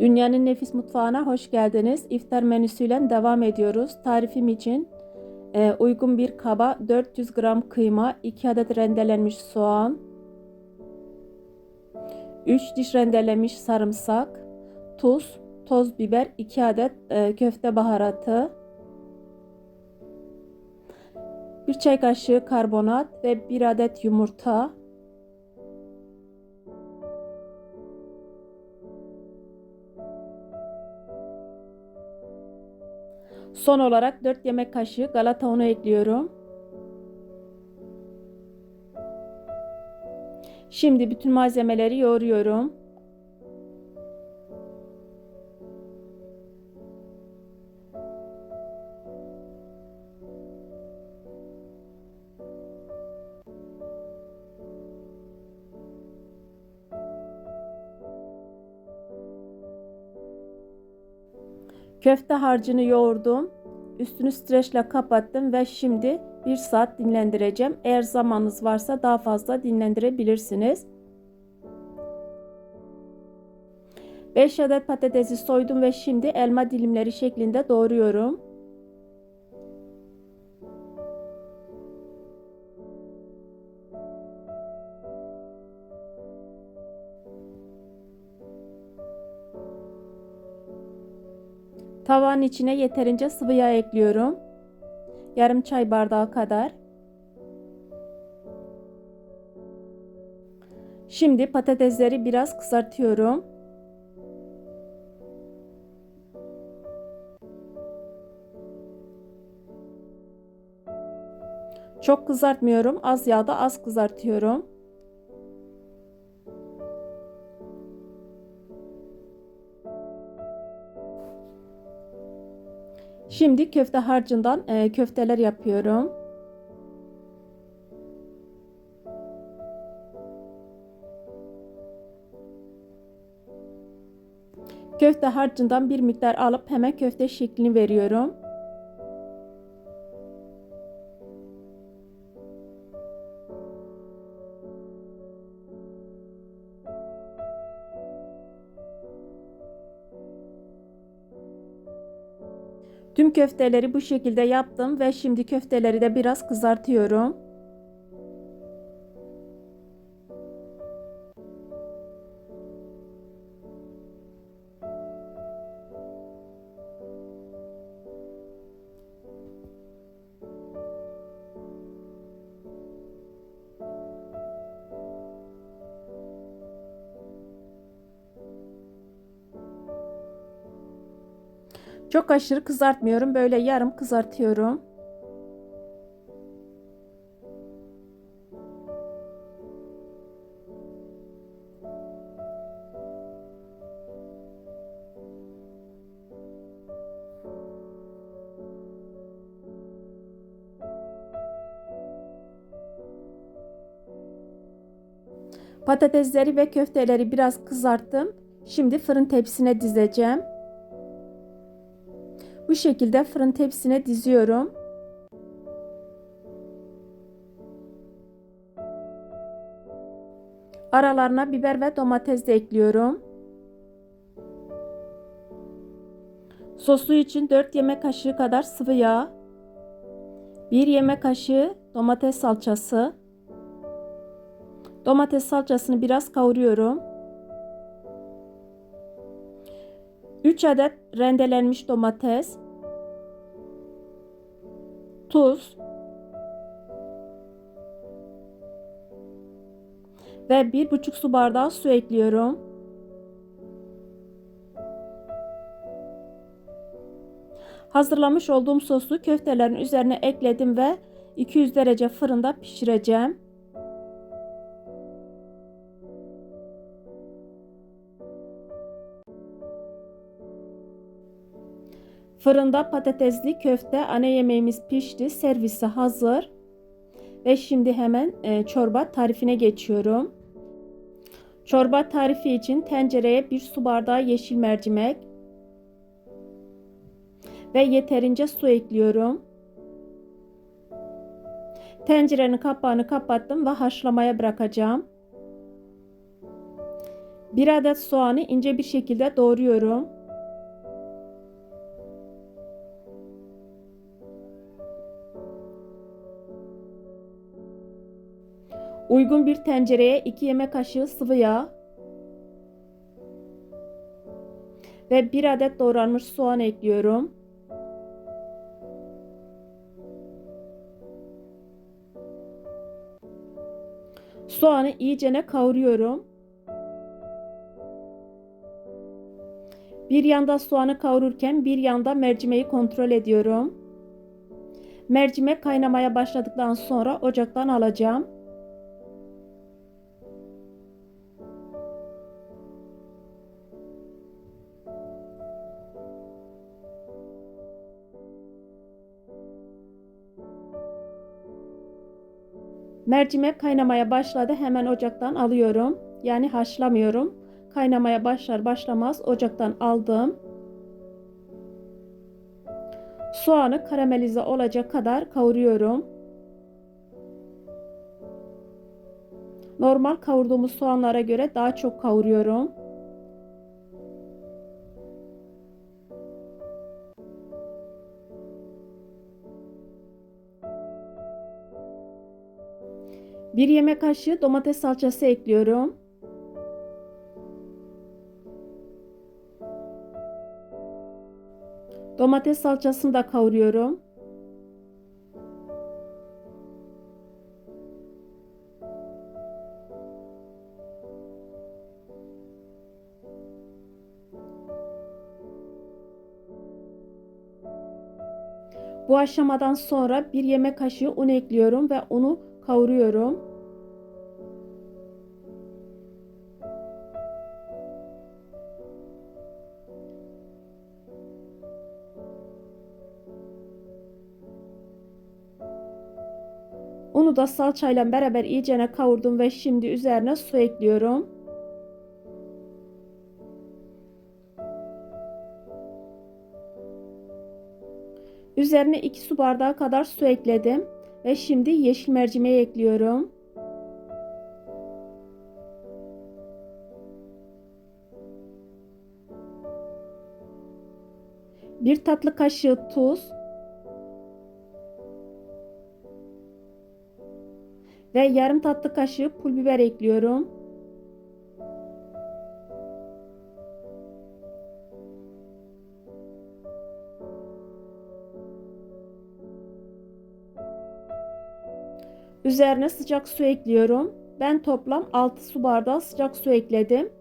Dünyanın nefis mutfağına hoş geldiniz. İftar menüsüyle devam ediyoruz. Tarifim için e, uygun bir kaba 400 gram kıyma, 2 adet rendelenmiş soğan, 3 diş rendelenmiş sarımsak, tuz, toz biber, 2 adet e, köfte baharatı, 1 çay kaşığı karbonat ve 1 adet yumurta, Son olarak 4 yemek kaşığı galata unu ekliyorum. Şimdi bütün malzemeleri yoğuruyorum. Köfte harcını yoğurdum. Üstünü streçle kapattım ve şimdi bir saat dinlendireceğim. Eğer zamanınız varsa daha fazla dinlendirebilirsiniz. 5 adet patatesi soydum ve şimdi elma dilimleri şeklinde doğruyorum. Tavanın içine yeterince sıvı yağ ekliyorum. Yarım çay bardağı kadar. Şimdi patatesleri biraz kızartıyorum. Çok kızartmıyorum. Az yağda az kızartıyorum. Şimdi köfte harcından e, köfteler yapıyorum. Köfte harcından bir miktar alıp hemen köfte şeklini veriyorum. Köfteleri bu şekilde yaptım ve şimdi köfteleri de biraz kızartıyorum. Çok aşırı kızartmıyorum. Böyle yarım kızartıyorum. Patatesleri ve köfteleri biraz kızarttım. Şimdi fırın tepsisine dizeceğim. Bu şekilde fırın tepsine diziyorum. Aralarına biber ve domates de ekliyorum. Sosu için 4 yemek kaşığı kadar sıvı yağ, 1 yemek kaşığı domates salçası, domates salçasını biraz kavuruyorum. 3 adet rendelenmiş domates, tuz ve 1,5 su bardağı su ekliyorum. Hazırlamış olduğum sosu köftelerin üzerine ekledim ve 200 derece fırında pişireceğim. Fırında patatesli köfte ana yemeğimiz pişti. Servisi hazır. Ve şimdi hemen e, çorba tarifine geçiyorum. Çorba tarifi için tencereye bir su bardağı yeşil mercimek ve yeterince su ekliyorum. Tencerenin kapağını kapattım ve haşlamaya bırakacağım. 1 adet soğanı ince bir şekilde doğruyorum. Uygun bir tencereye 2 yemek kaşığı sıvı yağ ve 1 adet doğranmış soğan ekliyorum. Soğanı iyicene kavuruyorum. Bir yanda soğanı kavururken bir yanda mercimeği kontrol ediyorum. Mercimek kaynamaya başladıktan sonra ocaktan alacağım. Mercimek kaynamaya başladı. Hemen ocaktan alıyorum. Yani haşlamıyorum. Kaynamaya başlar başlamaz ocaktan aldım. Soğanı karamelize olacak kadar kavuruyorum. Normal kavurduğumuz soğanlara göre daha çok kavuruyorum. Bir yemek kaşığı domates salçası ekliyorum. Domates salçasını da kavuruyorum. Bu aşamadan sonra bir yemek kaşığı un ekliyorum ve unu kavuruyorum. Unu da salçayla beraber iyicene kavurdum ve şimdi üzerine su ekliyorum. Üzerine 2 su bardağı kadar su ekledim ve şimdi yeşil mercimeği ekliyorum. Bir tatlı kaşığı tuz ve yarım tatlı kaşığı pul biber ekliyorum. Üzerine sıcak su ekliyorum. Ben toplam 6 su bardağı sıcak su ekledim.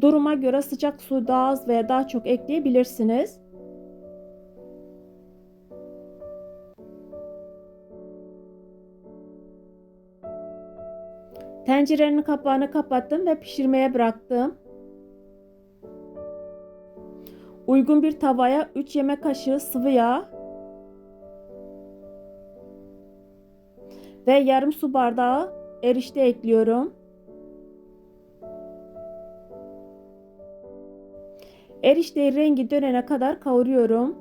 Duruma göre sıcak su daha az veya daha çok ekleyebilirsiniz. Tencerenin kapağını kapattım ve pişirmeye bıraktım. Uygun bir tavaya 3 yemek kaşığı sıvı yağ ve yarım su bardağı erişte ekliyorum. Erişteyi rengi dönene kadar kavuruyorum.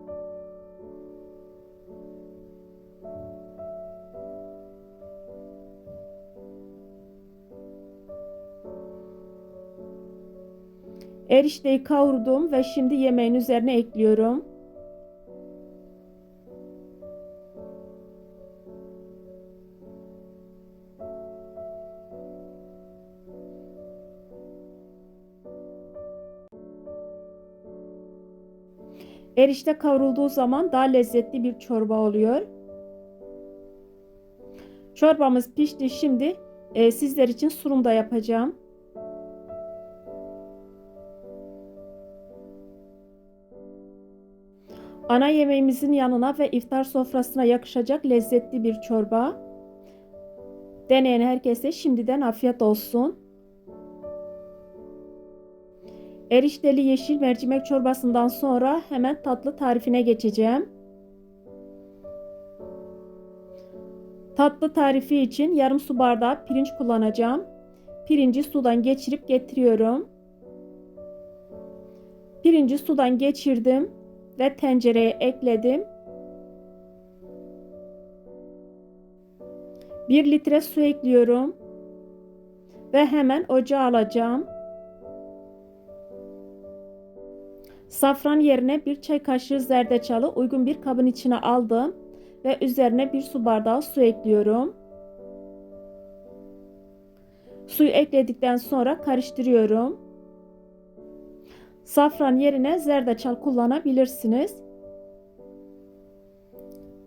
Erişteyi kavurdum ve şimdi yemeğin üzerine ekliyorum. Erişte kavrulduğu zaman daha lezzetli bir çorba oluyor. Çorbamız pişti. Şimdi e, sizler için sunum da yapacağım. Ana yemeğimizin yanına ve iftar sofrasına yakışacak lezzetli bir çorba. Deneyen herkese şimdiden afiyet olsun. Erişteli yeşil mercimek çorbasından sonra hemen tatlı tarifine geçeceğim. Tatlı tarifi için yarım su bardağı pirinç kullanacağım. Pirinci sudan geçirip getiriyorum. Pirinci sudan geçirdim ve tencereye ekledim. 1 litre su ekliyorum ve hemen ocağa alacağım. Safran yerine bir çay kaşığı zerdeçalı uygun bir kabın içine aldım ve üzerine bir su bardağı su ekliyorum. Suyu ekledikten sonra karıştırıyorum. Safran yerine zerdeçal kullanabilirsiniz.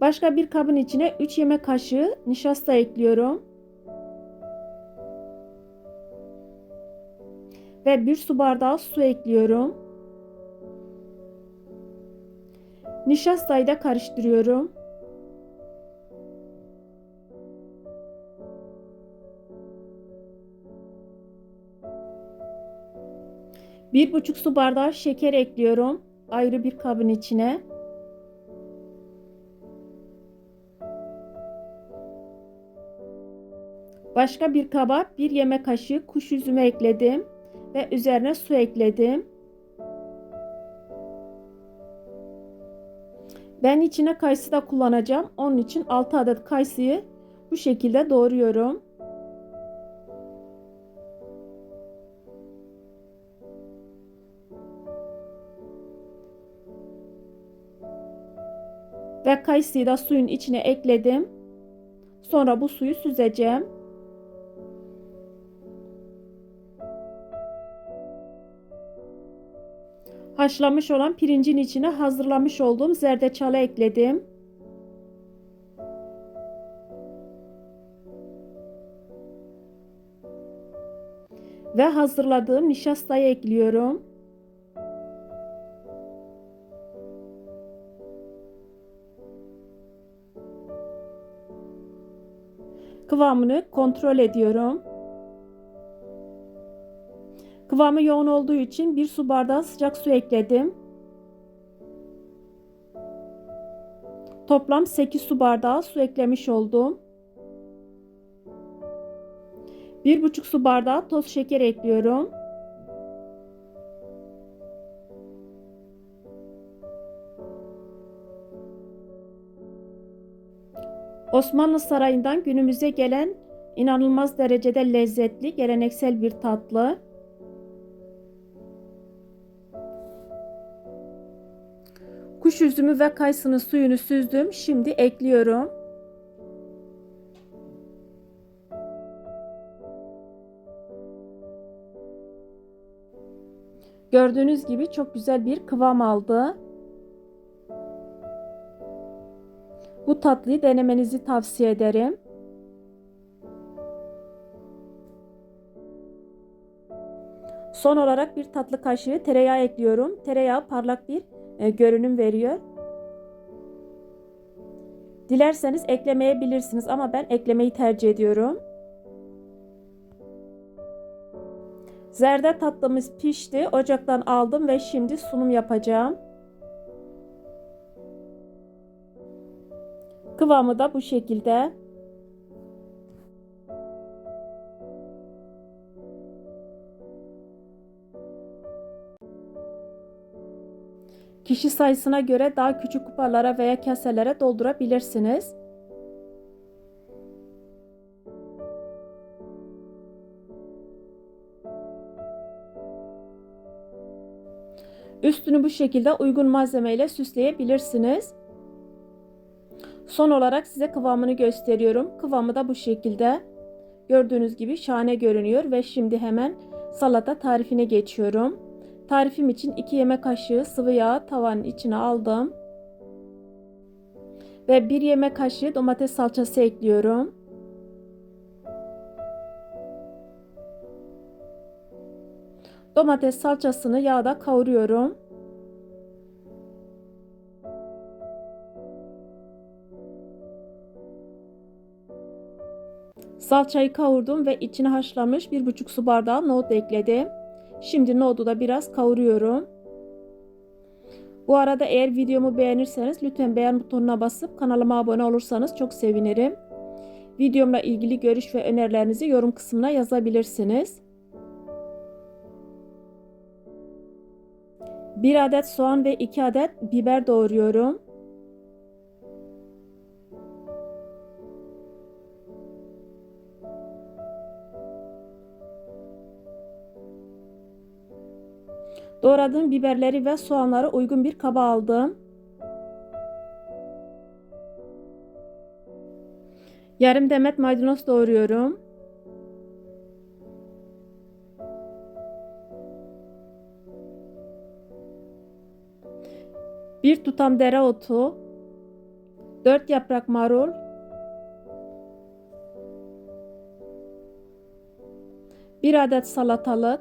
Başka bir kabın içine 3 yemek kaşığı nişasta ekliyorum. Ve 1 su bardağı su ekliyorum. Nişastayı da karıştırıyorum. Bir buçuk su bardağı şeker ekliyorum. Ayrı bir kabın içine. Başka bir kaba bir yemek kaşığı kuş üzümü ekledim ve üzerine su ekledim. Ben içine kayısı da kullanacağım. Onun için 6 adet kayısıyı bu şekilde doğruyorum. Ve kayısıyı da suyun içine ekledim. Sonra bu suyu süzeceğim. Haşlamış olan pirincin içine hazırlamış olduğum zerdeçalı ekledim. Ve hazırladığım nişastayı ekliyorum. Kıvamını kontrol ediyorum. Kıvamı yoğun olduğu için bir su bardağı sıcak su ekledim. Toplam 8 su bardağı su eklemiş oldum. 1,5 su bardağı toz şeker ekliyorum. Osmanlı Sarayı'ndan günümüze gelen inanılmaz derecede lezzetli, geleneksel bir tatlı. Kuş üzümü ve kayısının suyunu süzdüm. Şimdi ekliyorum. Gördüğünüz gibi çok güzel bir kıvam aldı. Bu tatlıyı denemenizi tavsiye ederim. Son olarak bir tatlı kaşığı tereyağı ekliyorum. Tereyağı parlak bir görünüm veriyor. Dilerseniz eklemeyebilirsiniz ama ben eklemeyi tercih ediyorum. Zerde tatlımız pişti. Ocaktan aldım ve şimdi sunum yapacağım. Kıvamı da bu şekilde. Kişi sayısına göre daha küçük kupalara veya kaselere doldurabilirsiniz. Üstünü bu şekilde uygun malzemeyle süsleyebilirsiniz. Son olarak size kıvamını gösteriyorum. Kıvamı da bu şekilde. Gördüğünüz gibi şahane görünüyor ve şimdi hemen salata tarifine geçiyorum. Tarifim için 2 yemek kaşığı sıvı yağ tavanın içine aldım. Ve 1 yemek kaşığı domates salçası ekliyorum. Domates salçasını yağda kavuruyorum. Salçayı kavurdum ve içine haşlanmış 1,5 su bardağı nohut ekledim. Şimdi nohudu da biraz kavuruyorum. Bu arada eğer videomu beğenirseniz lütfen beğen butonuna basıp kanalıma abone olursanız çok sevinirim. Videomla ilgili görüş ve önerilerinizi yorum kısmına yazabilirsiniz. 1 adet soğan ve 2 adet biber doğruyorum. Doğradığım biberleri ve soğanları uygun bir kaba aldım. Yarım demet maydanoz doğruyorum. Bir tutam dereotu, 4 yaprak marul, bir adet salatalık,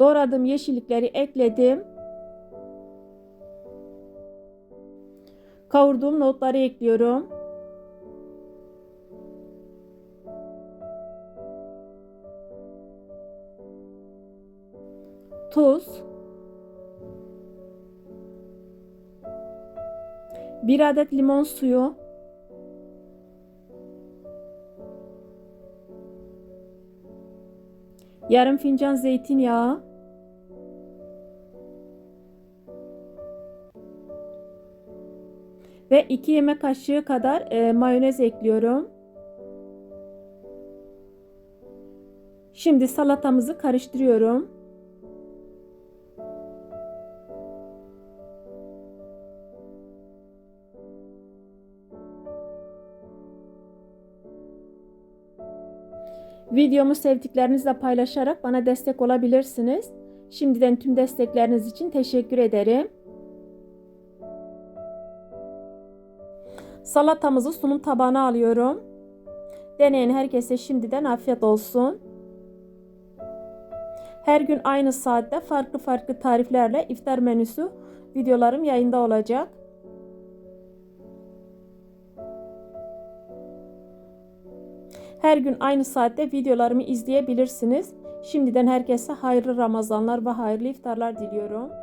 doğradığım yeşillikleri ekledim. Kavurduğum nohutları ekliyorum. Tuz. Bir adet limon suyu. Yarım fincan zeytinyağı. Ve 2 yemek kaşığı kadar e, mayonez ekliyorum. Şimdi salatamızı karıştırıyorum. Videomu sevdiklerinizle paylaşarak bana destek olabilirsiniz. Şimdiden tüm destekleriniz için teşekkür ederim. Salatamızı sunum tabağına alıyorum. Deneyen herkese şimdiden afiyet olsun. Her gün aynı saatte farklı farklı tariflerle iftar menüsü videolarım yayında olacak. Her gün aynı saatte videolarımı izleyebilirsiniz. Şimdiden herkese hayırlı Ramazanlar ve hayırlı iftarlar diliyorum.